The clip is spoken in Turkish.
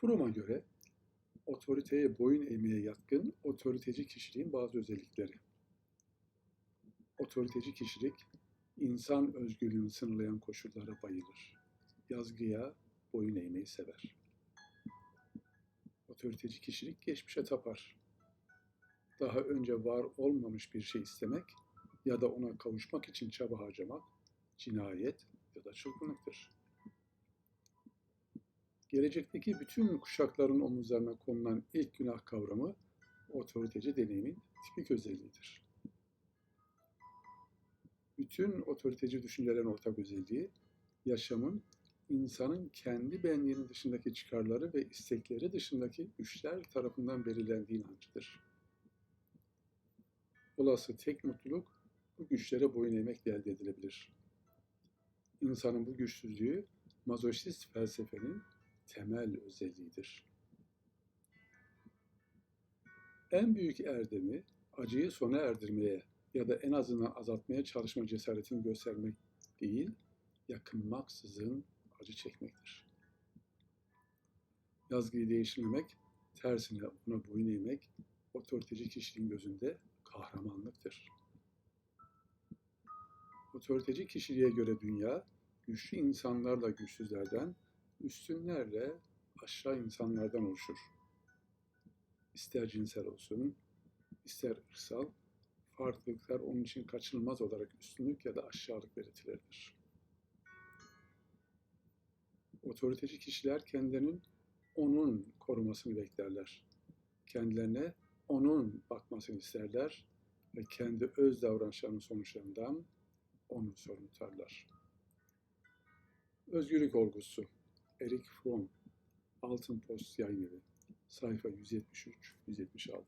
Fromm'a göre otoriteye boyun eğmeye yatkın otoriteci kişiliğin bazı özellikleri. Otoriteci kişilik, insan özgürlüğünü sınırlayan koşullara bayılır. Yazgıya boyun eğmeyi sever. Otoriteci kişilik geçmişe tapar. Daha önce var olmamış bir şey istemek ya da ona kavuşmak için çaba harcamak cinayet ya da çılgınlıktır. Gelecekteki bütün kuşakların omuzlarına konulan ilk günah kavramı otoriteci deneyimin tipik özelliğidir. Bütün otoriteci düşüncelerin ortak özelliği, yaşamın insanın kendi benliğinin dışındaki çıkarları ve istekleri dışındaki güçler tarafından belirlendiği inancıdır. Olası tek mutluluk bu güçlere boyun eğmekle elde edilebilir. İnsanın bu güçsüzlüğü mazoşist felsefenin temel özelliğidir. En büyük erdemi acıyı sona erdirmeye ya da en azından azaltmaya çalışma cesaretini göstermek değil, yakınmaksızın acı çekmektir. Yazgıyı değiştirmemek, tersine ona boyun eğmek, otoriteci kişiliğin gözünde kahramanlıktır. Otoriteci kişiliğe göre dünya, güçlü insanlarla güçsüzlerden, üstünlerle aşağı insanlardan oluşur. İster cinsel olsun, ister ırsal, farklılıklar onun için kaçınılmaz olarak üstünlük ya da aşağılık belirtileridir. Otoriteci kişiler kendilerinin onun korumasını beklerler. Kendilerine onun bakmasını isterler ve kendi öz davranışlarının sonuçlarından onu sorumlu tutarlar. Özgürlük olgusu Erik Fromm Altın Post Yayın Evi. Sayfa 173-176